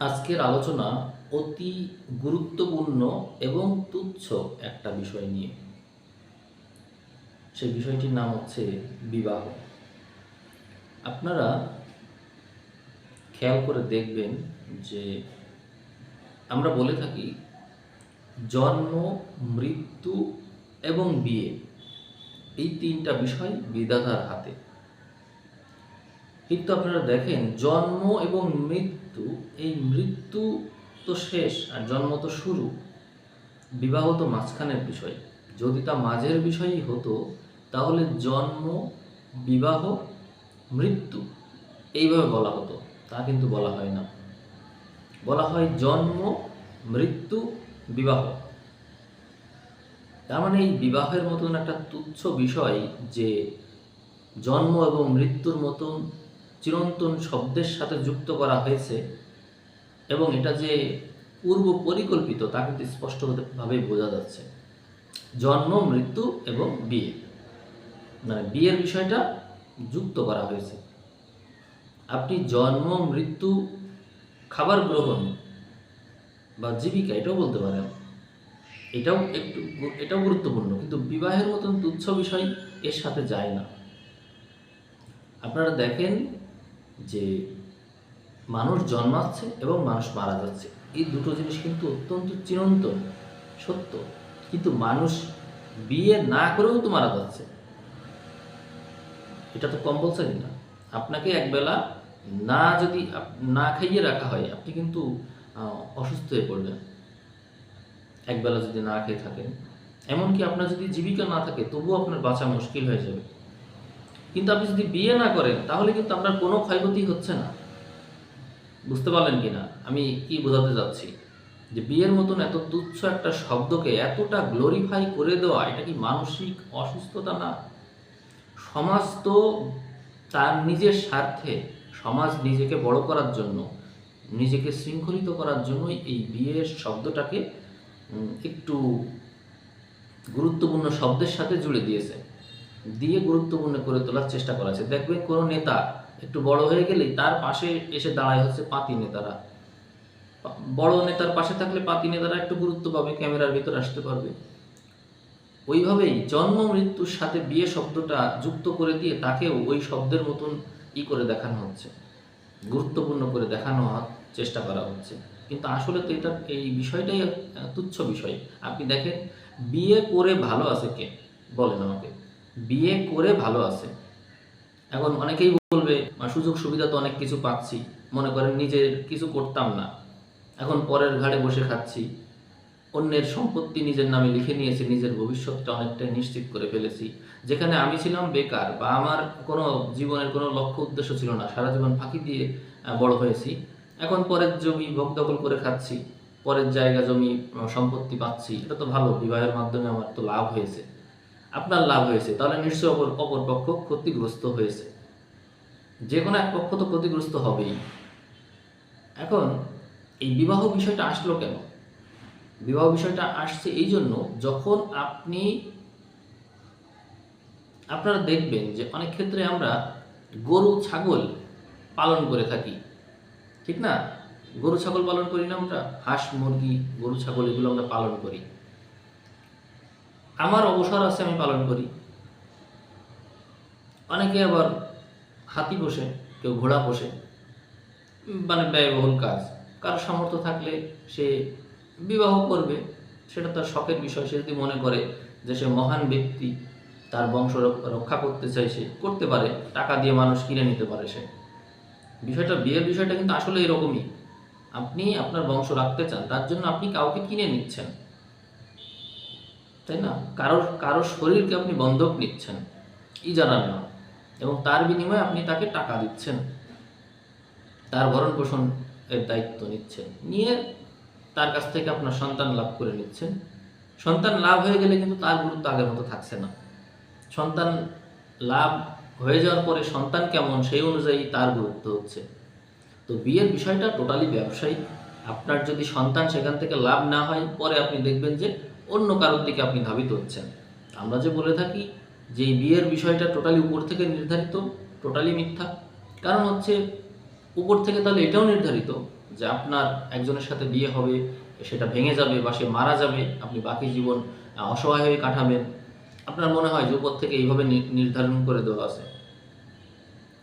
আজকের আলোচনা অতি গুরুত্বপূর্ণ এবং তুচ্ছ একটা বিষয় নিয়ে। সেই বিষয়টির নাম হচ্ছে বিবাহ। আপনারা খেয়াল করে দেখবেন যে আমরা বলে থাকি, জন্ম, মৃত্যু এবং বিয়ে, এই তিনটা বিষয় বিধাতার হাতে। কিন্তু আপনারা দেখেন, জন্ম এবং মৃত্যু, এই মৃত্যু তো শেষ আর জন্ম তো শুরু। বিবাহ তো মাঝখানের বিষয়। যদি তা মাঝের বিষয়ই হতো, তাহলে জন্ম, বিবাহ, মৃত্যু এইভাবে বলা হতো। তা কিন্তু বলা হয় না। বলা হয় জন্ম, মৃত্যু, বিবাহ। তার মানে এই বিবাহের মতন একটা তুচ্ছ বিষয় যে জন্ম এবং মৃত্যুর মতন চিরন্তন শব্দের সাথে যুক্ত করা হয়েছে এবং এটা যে পূর্ব পরিকল্পিত তা কিন্তু স্পষ্টভাবে বোঝা যাচ্ছে। জন্ম, মৃত্যু এবং বিয়ে। মানে বিয়ের বিষয়টা যুক্ত করা হয়েছে। আপনি জন্ম, মৃত্যু, খাবার গ্রহণ বা জীবিকা এটাও বলতে পারেন। এটাও একটু এটাও গুরুত্বপূর্ণ, কিন্তু বিবাহের মতন তুচ্ছ বিষয় এর সাথে যায় না। আপনারা দেখেন যে মানুষ জন্মাচ্ছে এবং মানুষ মারা যাচ্ছে। এই দুটো জিনিস কিন্তু অত্যন্ত চিরন্ত সত্য। কিন্তু মানুষ বিয়ে না করেও তো মারা যাচ্ছে। এটা তো কম্পালসারি না। আপনাকে একবেলা না যদি না খাইয়ে রাখা হয়, আপনি কিন্তু অসুস্থ হয়ে পড়বেন। একবেলা যদি না খেয়ে থাকেন। এমনকি আপনার যদি জীবিকা না থাকে, তবুও আপনার বাঁচা মুশকিল হয়ে যাবে। কিন্তু আপনি যদি বিয়ে না করেন, তাহলে কিন্তু আপনার কোনো ক্ষয়ক্ষতি হচ্ছে না। বুঝতে পারলেন কি না আমি কি বোঝাতে যাচ্ছি? যে বিয়ের মতন এত তুচ্ছ একটা শব্দকে এতটা গ্লোরিফাই করে দেওয়া, এটা কি মানসিক অসুস্থতা না? সমাজ তো তার নিজের স্বার্থে, সমাজ নিজেকে বড় করার জন্য, নিজেকে শৃঙ্খলিত করার জন্যই এই বিয়ের শব্দটাকে একটু গুরুত্বপূর্ণ শব্দের সাথে জুড়ে দিয়েছে। দিয়ে গুরুত্বপূর্ণ করে তোলার চেষ্টা করা হয়েছে দেখবেন কোনো নেতা একটু বড় হয়ে গেলেই তার পাশে এসে দাঁড়ায় হচ্ছে পাতি নেতারা। বড় নেতার পাশে থাকলে পাতি নেতারা একটু গুরুত্ব পাবে, ক্যামেরার ভিতর আসতে পারবে। ওইভাবেই জন্ম মৃত্যুর সাথে বিয়ে শব্দটা যুক্ত করে দিয়ে তাকেও ওই শব্দের মতন ই করে দেখানো হচ্ছে। গুরুত্বপূর্ণ করে দেখানো চেষ্টা করা হচ্ছে। কিন্তু আসলে তো এটা এই বিষয়টাই তুচ্ছ বিষয়। আপনি দেখেন, বিয়ে করে ভালো আছে কে? বলেন আমাকে। বিয়ে করে ভালো আছে। এখন অনেকেই বলবে "আহ, সুযোগ সুবিধা তো অনেক কিছু পাচ্ছি। মনে করেন নিজের কিছু করতাম না। এখন পরের ঘাড়ে বসে খাচ্ছি। অন্যের সম্পত্তি নিজের নামে লিখে নিয়েছি নিজের ভবিষ্যৎটা অনেকটাই নিশ্চিত করে ফেলেছি। যেখানে আমি ছিলাম বেকার বা আমার কোনো জীবনের কোনো লক্ষ্য উদ্দেশ্য ছিল না। সারা জীবন ফাঁকি দিয়ে বড় হয়েছি। এখন পরের জমি ভোগ দখল করে খাচ্ছি। পরের জায়গা জমি সম্পত্তি পাচ্ছি। এটা তো ভালো বিবাহের মাধ্যমে আমার তো লাভ হয়েছে। আপনার লাভ হয়েছে, তাহলে নিশ্চয়ই অপর অপর পক্ষ ক্ষতিগ্রস্ত হয়েছে। যে কোনো এক পক্ষ তো ক্ষতিগ্রস্ত হবেই। এখন, এই বিবাহ বিষয়টা আসলো কেন? বিবাহ বিষয়টা আসছে এই জন্য যখন আপনি, আপনারা দেখবেন যে অনেক ক্ষেত্রে আমরা গরু, ছাগল পালন করে থাকি। ঠিক না? গরু, ছাগল পালন করি না আমরা? হাঁস, মুরগি, গরু, ছাগল এগুলো আমরা পালন করি। আমার অবসর আছে, আমি পালন করি। অনেকে আবার হাতি পোষে, কেউ ঘোড়া পোষে। মানে ব্যয়বহুল কাজ। কারও সামর্থ্য থাকলে সে বিবাহ করবে, সেটা তার শখের বিষয়। সে যদি মনে করে যে সে মহান ব্যক্তি, তার বংশ রক- রক্ষা করতে চাই সে, করতে পারে। টাকা দিয়ে মানুষ কিনে নিতে পারে সে। বিষয়টা, বিয়ের বিষয়টা কিন্তু আসলে এরকমই। আপনি আপনার বংশ রাখতে চান, তার জন্য আপনি কাউকে কিনে নিচ্ছেন। তাই না? কারোর কারোর শরীরকে আপনি বন্ধক নিচ্ছেন ইজারা নেওয়া এবং তার বিনিময়ে আপনি তাকে টাকা দিচ্ছেন, তার ভরণ পোষণ এর দায়িত্ব নিচ্ছেন, নিয়ে তার কাছ থেকে আপনার সন্তান লাভ করে নিচ্ছেন। সন্তান লাভ হয়ে গেলে কিন্তু তার গুরুত্ব আগের মতো থাকছে না। সন্তান লাভ হয়ে যাওয়ার পরে সন্তান কেমন সেই অনুযায়ী তার গুরুত্ব হচ্ছে। তো বিয়ের বিষয়টা টোটালি ব্যবসায়ী আপনার যদি সন্তান সেখান থেকে লাভ না হয়, পরে আপনি দেখবেন যে অন্য কারোর দিকে আপনি ধাবিত হচ্ছেন। আমরা যে বলে থাকি যে বিয়ের বিষয়টা টোটালি উপর থেকে নির্ধারিত টোটালি মিথ্যা। কারণ হচ্ছে উপর থেকে তাহলে এটাও নির্ধারিত যে আপনার একজনের সাথে বিয়ে হবে, সেটা ভেঙে যাবে বা সে মারা যাবে, আপনি বাকি জীবন অসহায় হয়ে কাটাবেন। আপনার মনে হয় যে উপর থেকে এইভাবে নির্ধারণ করে দেওয়া আছে।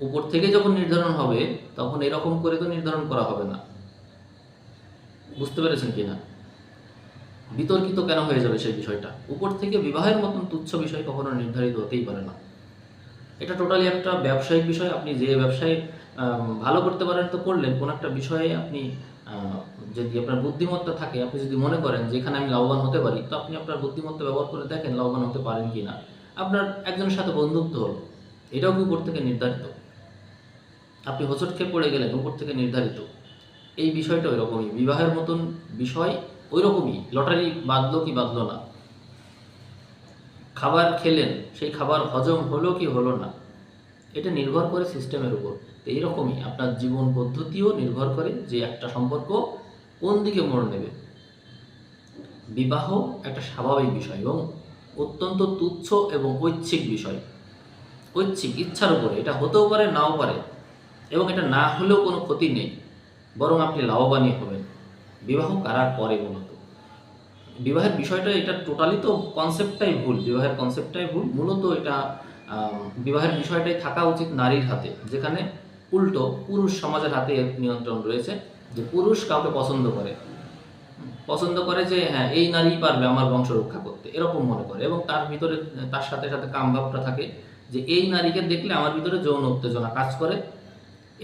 উপর থেকে যখন নির্ধারণ হবে, তখন এরকম করে তো নির্ধারণ করা হবে না। বুঝতে পেরেছেন কিনা? বিতর্কিত কেন হয়ে যাবে সেই বিষয়টা? উপর থেকে বিবাহের মতন তুচ্ছ বিষয় কখনো নির্ধারিত হতেই পারে না। এটা টোটালি একটা ব্যবসায়িক বিষয়। আপনি যে ব্যবসায় ভালো করতে পারেন তো করলেন। কোন একটা বিষয়ে আপনি যদি আপনার বুদ্ধিমত্তা থাকে, আপনি যদি মনে করেন যে এখানে আমি লাভবান হতে পারি, তো আপনি আপনার বুদ্ধিমত্তা ব্যবহার করে দেখেন লাভবান হতে পারেন কি না আপনার একজনের সাথে বন্ধুত্ব হলো। এটাও কি উপর থেকে নির্ধারিত? আপনি হোঁচট খেয়ে পড়ে গেলেন, উপর থেকে নির্ধারিত। এই বিষয়টা ওই রকমই বিবাহের মতন বিষয় ওই রকমই লটারি বাঁধলো কি বাঁধলো না। খাবার খেলেন, সেই খাবার হজম হলো কি হলো না, এটা নির্ভর করে সিস্টেমের উপর। তো এইরকমই আপনার জীবন পদ্ধতিও নির্ভর করে যে একটা সম্পর্ক কোন দিকে মোড় নেবে। বিবাহ একটা স্বাভাবিক বিষয় এবং অত্যন্ত তুচ্ছ এবং ঐচ্ছিক বিষয়। ঐচ্ছিক ইচ্ছার উপরে, এটা হতেও পারে, নাও পারে, এবং এটা না হলেও কোনো ক্ষতি নেই, বরং আপনি লাভবানই হবেন। বিবাহ করার পরে মূলত। বিবাহের বিষয়টা এটা টোটালি তো কনসেপ্টটাই ভুল, বিবাহের কনসেপ্টটাই ভুল। মূলত এটা বিবাহের বিষয়টাই থাকা উচিত নারীর হাতে, যেখানে উল্টো পুরুষ সমাজের হাতে নিয়ন্ত্রণ রয়েছে, যে পুরুষ কাউকে পছন্দ করে। পছন্দ করে যে হ্যাঁ এই নারী পারবে আমার বংশ রক্ষা করতে, এরকম মনে করে। এবং তার ভিতরে, তার সাথে সাথে কামভাবটা থাকে যে, এই নারীকে দেখলে আমার ভিতরে যৌন উত্তেজনা কাজ করে।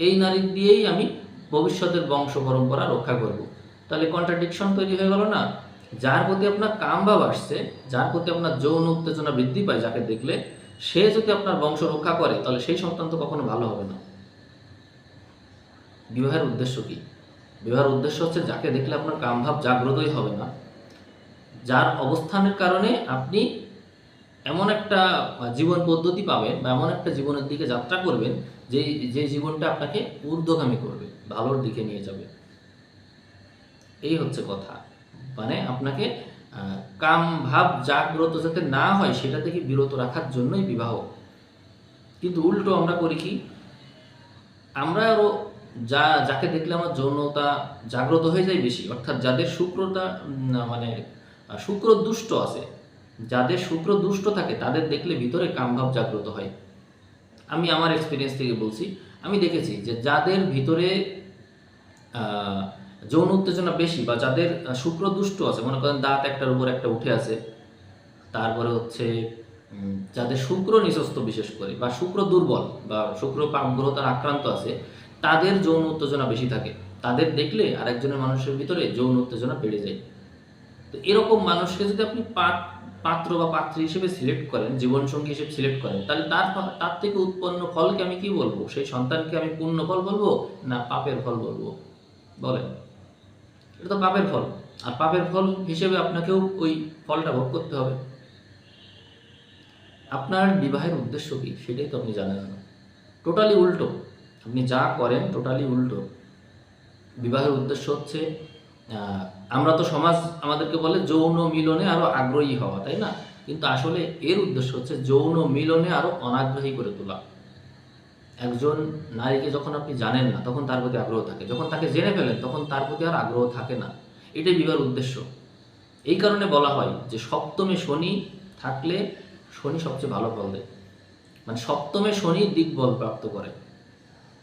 এই নারী দিয়েই আমি ভবিষ্যতের বংশ পরম্পরা রক্ষা করব। তাহলে কন্ট্রাডিকশন তৈরি হয়ে গেল না? যার প্রতি আপনার কামভাব আসছে, যার প্রতি আপনার যৌন উত্তেজনা বৃদ্ধি পায়, যাকে দেখলে, সে যদি আপনার বংশ রক্ষা করে, তাহলে সেই সন্তান তো কখনো ভালো হবে না। বিবাহের উদ্দেশ্য কি? বিবাহের উদ্দেশ্য হচ্ছে যাকে দেখলে আপনার কামভাব জাগ্রতই হবে না। যার অবস্থানের কারণে আপনি এমন একটা জীবন পদ্ধতি পাবেন বা এমন একটা জীবনের দিকে যাত্রা করবেন যে যে জীবনটা আপনাকে ঊর্ধ্বগামী করবে, ভালোর দিকে নিয়ে যাবে। এই হচ্ছে কথা। মানে আপনাকে কাম ভাব জাগ্রত যাতে না হয়, সেটা থেকে বিরত রাখার জন্যই বিবাহ। কিন্তু উল্টো আমরা করি কি, আমরা আরও যা, যাকে দেখলে আমার যৌনতা জাগ্রত হয়ে যায় বেশি, অর্থাৎ যাদের শুক্রতা মানে শুক্র দুষ্ট আছে, যাদের শুক্র দুষ্ট থাকে, তাদের দেখলে ভিতরে কামভাব জাগ্রত হয়। আমি আমার এক্সপিরিয়েন্স থেকে বলছি, আমি দেখেছি যে যাদের ভিতরে যৌন উত্তেজনা বেশি বা যাদের শুক্র দুষ্ট আছে, মনে করেন দাঁত একটার উপর একটা উঠে আছে, তারপরে হচ্ছে যাদের শুক্র নিঃস্ত বিশেষ করে বা শুক্র দুর্বল বা শুক্র পাপগ্রহতার আক্রান্ত আছে, তাদের যৌন উত্তেজনা বেশি থাকে। তাদের দেখলে আরেকজনের মানুষের ভিতরে যৌন উত্তেজনা বেড়ে যায়। তো এরকম মানুষকে যদি আপনি পাত- পাত্র বা পাত্রী হিসেবে সিলেক্ট করেন, জীবনসঙ্গী হিসেবে সিলেক্ট করেন, তাহলে তার তার থেকে উৎপন্ন ফলকে আমি কি বলব? সেই সন্তানকে আমি পূর্ণ ফল বলব না পাপের ফল বলব? বলেন। এটা তো পাপের ফল। আর পাপের ফল হিসেবে আপনাকেও ওই ফলটা ভোগ করতে হবে। আপনার বিবাহের উদ্দেশ্য কি সেটাই তো আপনি জানেন না। টোটালি উল্টো। আপনি যা করেন টোটালি উল্টো। বিবাহের উদ্দেশ্য হচ্ছে আমরা তো সমাজ আমাদেরকে বলে যৌন মিলনে আরও আগ্রহী হওয়া, তাই না? কিন্তু আসলে এর উদ্দেশ্য হচ্ছে যৌন মিলনে আরও অনাগ্রহী করে তোলা। একজন নারীকে যখন আপনি জানেন না, তখন তার প্রতি আগ্রহ থাকে। যখন তাকে জেনে ফেলেন, তখন তার প্রতি আর আগ্রহ থাকে না। এটাই বিবাহের উদ্দেশ্য। এই কারণে বলা হয় যে, সপ্তমে শনি থাকলে শনি সবচেয়ে ভালো ফল দেয়। মানে সপ্তমে শনি দিকবল প্রাপ্ত করে।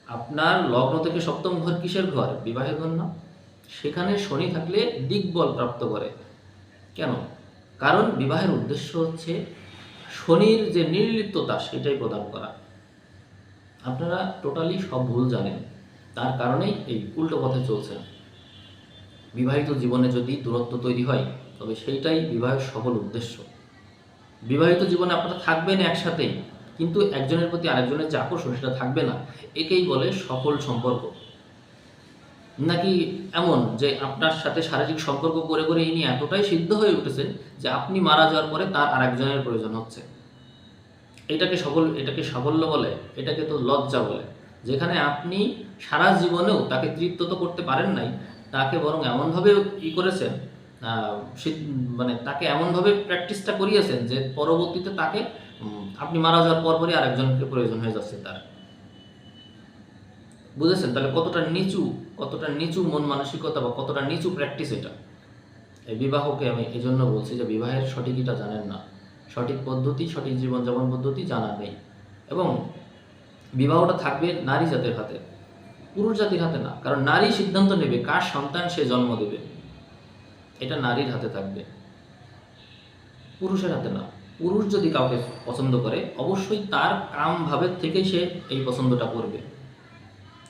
আপনার লগ্ন থেকে সপ্তম ঘর কিসের ঘর? বিবাহের ঘর না। সেখানে শনি থাকলে দিকবল প্রাপ্ত করে। কেন? কারণ বিবাহের উদ্দেশ্য হচ্ছে শনির যে নির্লিপ্ততা, সেটাই প্রদান করা। আপনারা টোটালি সব ভুল জানেন। তার কারণেই এই উল্টো পথে চলছেন বিবাহিত জীবনে যদি দূরত্ব তৈরি হয়, তবে সেইটাই বিবাহের সফল উদ্দেশ্য। বিবাহিত জীবনে আপনারা থাকবেন একসাথেই কিন্তু একজনের প্রতি আরেকজনের যে আকর্ষণ, সেটা থাকবে না। একেই বলে সফল সম্পর্ক। নাকি এমন যে আপনার সাথে শারীরিক সম্পর্ক করে করে ইনি এতটাই সিদ্ধ হয়ে উঠেছেন যে আপনি মারা যাওয়ার পরে তার আরেকজনের প্রয়োজন হচ্ছে? এটাকে সফল এটাকে সাফল্য বলে, এটাকে তো লজ্জা বলে। যেখানে আপনি সারা জীবনেও তাকে তৃপ্ত তো করতে পারেন নাই, তাকে বরং এমনভাবে ই করেছেন মানে তাকে এমনভাবে প্র্যাকটিসটা করিয়েছেন যে পরবর্তীতে তাকে আপনি মারা যাওয়ার পর পরই আরেকজনকে প্রয়োজন হয়ে যাচ্ছে তার। বুঝেছেন? তাহলে কতটা নিচু কতটা নিচু মন মানসিকতা বা কতটা নিচু প্র্যাকটিস এটা? এই বিবাহকে আমি এই জন্য বলছি যে বিবাহের সঠিকইটা জানেন না। সঠিক পদ্ধতি, সঠিক জীবনযাপন পদ্ধতি জানা নেই। এবং বিবাহটা থাকবে নারী জাতির হাতে, পুরুষ জাতির হাতে না। কারণ নারী সিদ্ধান্ত নেবে কার সন্তান সে জন্ম দেবে। এটা নারীর হাতে থাকবে। পুরুষের হাতে না। পুরুষ যদি কাউকে পছন্দ করে, অবশ্যই তার কাম ভাবের থেকেই সে এই পছন্দটা করবে।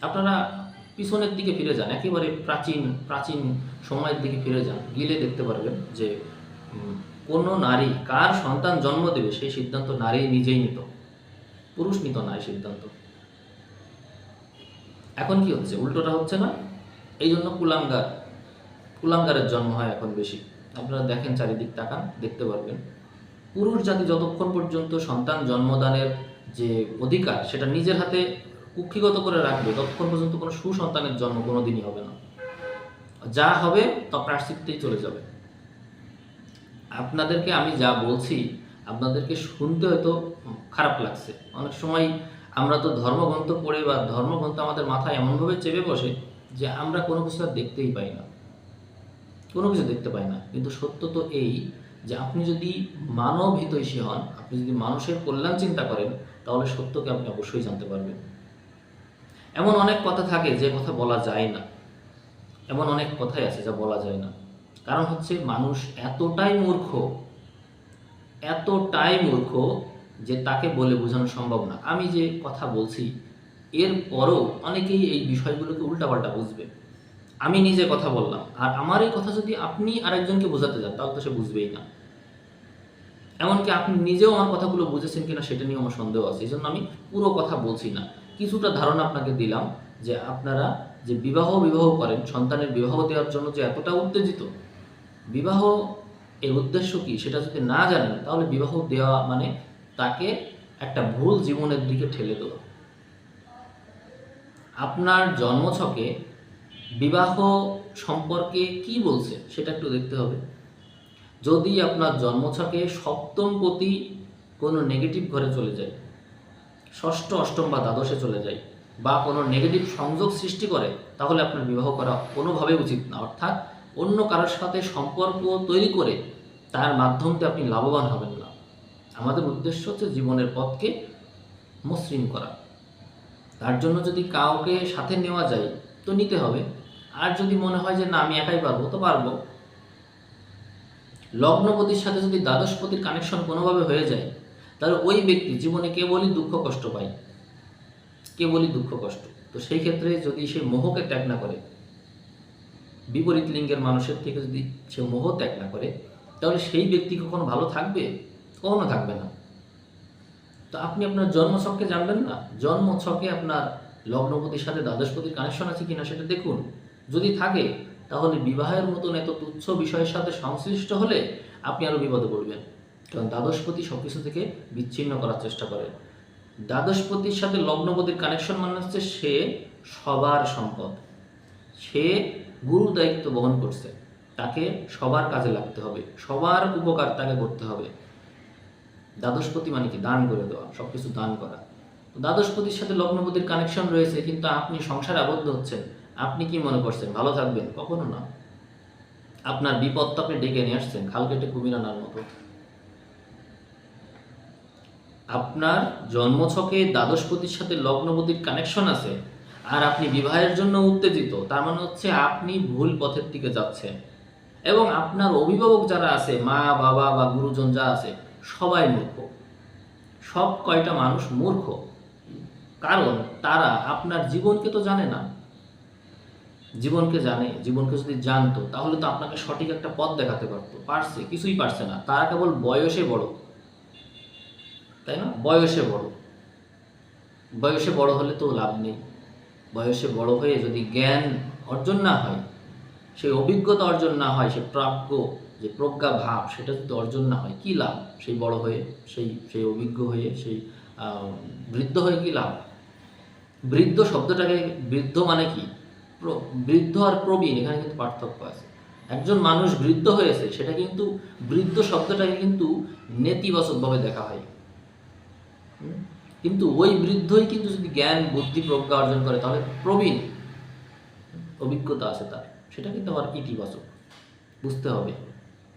আপনারা পিছনের দিকে ফিরে যান, একেবারে প্রাচীন প্রাচীন সময়ের দিকে ফিরে যান। গিলে দেখতে পারবেন যে কোনো নারী কার সন্তান জন্ম দেবে সেই সিদ্ধান্ত নারী নিজেই নিত। পুরুষ নিত না এই সিদ্ধান্ত। এখন কি হচ্ছে? উল্টোটা হচ্ছে না? এই জন্য কুলাঙ্গার, কুলাঙ্গারের জন্ম হয় এখন বেশি। আপনারা দেখেন চারিদিক তাকান, দেখতে পারবেন। পুরুষ জাতি যতক্ষণ পর্যন্ত সন্তান জন্মদানের যে অধিকার, সেটা নিজের হাতে কুক্ষিগত করে রাখবে, ততক্ষণ পর্যন্ত কোনো সুসন্তানের জন্ম কোনো দিনই হবে না। যা হবে তা প্রাশ্চিত্যেই চলে যাবে। আপনাদেরকে আমি যা বলছি, আপনাদেরকে শুনতে হয়তো খারাপ লাগছে। অনেক সময় আমরা তো ধর্মগ্রন্থ পড়ে বা ধর্মগ্রন্থ আমাদের মাথায় এমনভাবে চেপে বসে যে আমরা কোনো কিছু আর দেখতেই পাই না। কোনো কিছু দেখতে পাই না। কিন্তু সত্য তো এই যে আপনি যদি মানব হিতৈষী হন, আপনি যদি মানুষের কল্যাণ চিন্তা করেন, তাহলে সত্যকে আপনি অবশ্যই জানতে পারবেন। এমন অনেক কথা থাকে যে কথা বলা যায় না। এমন অনেক কথাই আছে যা বলা যায় না। কারণ হচ্ছে মানুষ এতটাই মূর্খ এতটাই মূর্খ যে তাকে বলে বোঝানো সম্ভব না। আমি যে কথা বলছি, এর পরও অনেকেই এই বিষয়গুলোকে উল্টাপাল্টা বুঝবে। আমি নিজে কথা বললাম, আর আমার এই কথা যদি আপনি আরেকজনকে বোঝাতে যান, তাহলে তো সে বুঝবেই না। এমনকি আপনি নিজেও আমার কথাগুলো বুঝেছেন কিনা সেটা নিয়ে আমার সন্দেহ আছে, এই জন্য আমি পুরো কথা বলছি না। কিছুটা ধারণা আপনাকে দিলাম যে আপনারা যে বিবাহ বিবাহ করেন, সন্তানের বিবাহ দেওয়ার জন্য যে এতটা উত্তেজিত বিবাহ এর উদ্দেশ্য কি সেটা যদি না জানেন, তাহলে বিবাহ দেওয়া মানে তাকে একটা ভুল জীবনের দিকে ঠেলে দেওয়া। আপনার জন্মছকে বিবাহ সম্পর্কে কি বলছে সেটা একটু দেখতে হবে। যদি আপনার জন্মছকে সপ্তম প্রতি কোনো নেগেটিভ ঘরে চলে যায়, ষষ্ঠ, অষ্টম বা দ্বাদশে চলে যায়, বা কোনো নেগেটিভ সংযোগ সৃষ্টি করে, তাহলে আপনার বিবাহ করা কোনোভাবে উচিত না। অর্থাৎ অন্য কারোর সাথে সম্পর্ক তৈরি করে তার মাধ্যম আপনি লাভবান হবেন না। আমাদের উদ্দেশ্য হচ্ছে জীবনের পথকে মসৃণ করা। তার জন্য যদি কাউকে সাথে নেওয়া যায়, তো নিতে হবে। আর যদি মনে হয় যে, না, আমি একাই পারব তো পারব। লগ্নপতির সাথে যদি দ্বাদশপতির কানেকশন কোনোভাবে হয়ে যায়, তাহলে ওই ব্যক্তি জীবনে কেবলই দুঃখ কষ্ট পায়। কেবলই দুঃখ কষ্ট। তো সেই ক্ষেত্রে যদি সে মোহকে ত্যাগ না করে বিপরীত লিঙ্গের মানুষের থেকে যদি সে মোহ ত্যাগ না করে, তাহলে সেই ব্যক্তি কখনো ভালো থাকবে? কখনো থাকবে না। তো আপনি আপনার জন্মছককে জানবেন না? জন্মছকে আপনার লগ্নপতির সাথে দ্বাদশপতির কানেকশন আছে কিনা সেটা দেখুন। যদি থাকে, তাহলে বিবাহের মতন এত তুচ্ছ বিষয়ের সাথে সংশ্লিষ্ট হলে আপনি আরও বিপদে পড়বেন। কারণ দ্বাদশপতি সব কিছু থেকে বিচ্ছিন্ন করার চেষ্টা করে। দ্বাদশপতির সাথে লগ্নপতির কানেকশন মানে হচ্ছে সে সবার সম্পদ। সে গুরু দায়িত্ব বহন করছে। তাকে সবার কাজে লাগতে হবে, সবার উপকার তাকে করতে হবে। দ্বাদশপতি মানে কি? দান করে দেওয়া সব কিছু দান করা। দ্বাদশপতির সাথে লগ্নপতির কানেকশন রয়েছে, কিন্তু আপনি সংসারে আবদ্ধ হচ্ছেন। আপনি কি মনে করছেন? ভালো থাকবেন? কখনো না। আপনার বিপদ তো আপনি ডেকে নিয়ে আসছেন, খাল কেটে কুমির আনার মতো। আপনার জন্মছকে দ্বাদশপতির সাথে লগ্নপতির কানেকশন আছে আর আপনি বিবাহের জন্য উত্তেজিত, তার মানে হচ্ছে আপনি ভুল পথের দিকে যাচ্ছেন। এবং আপনার অভিভাবক যারা আছে, মা, বাবা বা গুরুজন যা আছে, সবাই মূর্খ। সব কয়টা মানুষ মূর্খ। কারণ তারা আপনার জীবনকে তো জানে না। জীবনকে জানে, জীবনকে যদি জানতো, তাহলে তো আপনাকে সঠিক একটা পথ দেখাতে পারতো। পারছে, কিছুই পারছে না। তারা কেবল বয়সে বড়। তাই না? বয়সে বড়। বয়সে বড় হলে তো লাভ নেই। বয়সে বড় হয়ে যদি জ্ঞান অর্জন না হয়, সেই অভিজ্ঞতা অর্জন না হয়, সে প্রাজ্ঞ যে প্রজ্ঞা ভাব, সেটা যদি অর্জন না হয়, কী লাভ? সেই বড় হয়ে, সেই সেই অভিজ্ঞ হয়ে, সেই বৃদ্ধ হয়ে কী লাভ? বৃদ্ধ শব্দটাকে, বৃদ্ধ মানে কি? বৃদ্ধ আর প্রবীণ, এখানে কিন্তু পার্থক্য আছে। একজন মানুষ বৃদ্ধ হয়েছে, সেটা কিন্তু, বৃদ্ধ শব্দটাকে কিন্তু নেতিবাচকভাবে দেখা হয়? কিন্তু ওই বৃদ্ধই কিন্তু যদি জ্ঞান, বুদ্ধি, প্রজ্ঞা অর্জন করে, তাহলে প্রবীণ অভিজ্ঞতা আছে তার। সেটা কিন্তু আমার ইতিবাচক। বুঝতে হবে।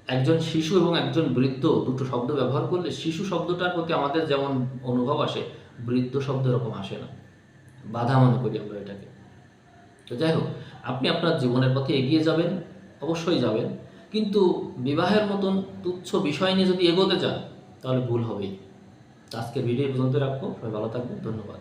একজন শিশু এবং একজন বৃদ্ধ দুটো শব্দ ব্যবহার করলে শিশু শব্দটার প্রতি আমাদের যেমন অনুভব আসে, বৃদ্ধ শব্দ এরকম আসে না। বাধা মনে করি আমরা এটাকে। তো যাই হোক, আপনি আপনার জীবনের পথে এগিয়ে যাবেন, অবশ্যই যাবেন। কিন্তু বিবাহের মতন তুচ্ছ বিষয় নিয়ে যদি এগোতে চান, তাহলে ভুল হবেই। আজকের ভিডিও পর্যন্ত রাখব। সবাই ভালো থাকবেন ধন্যবাদ।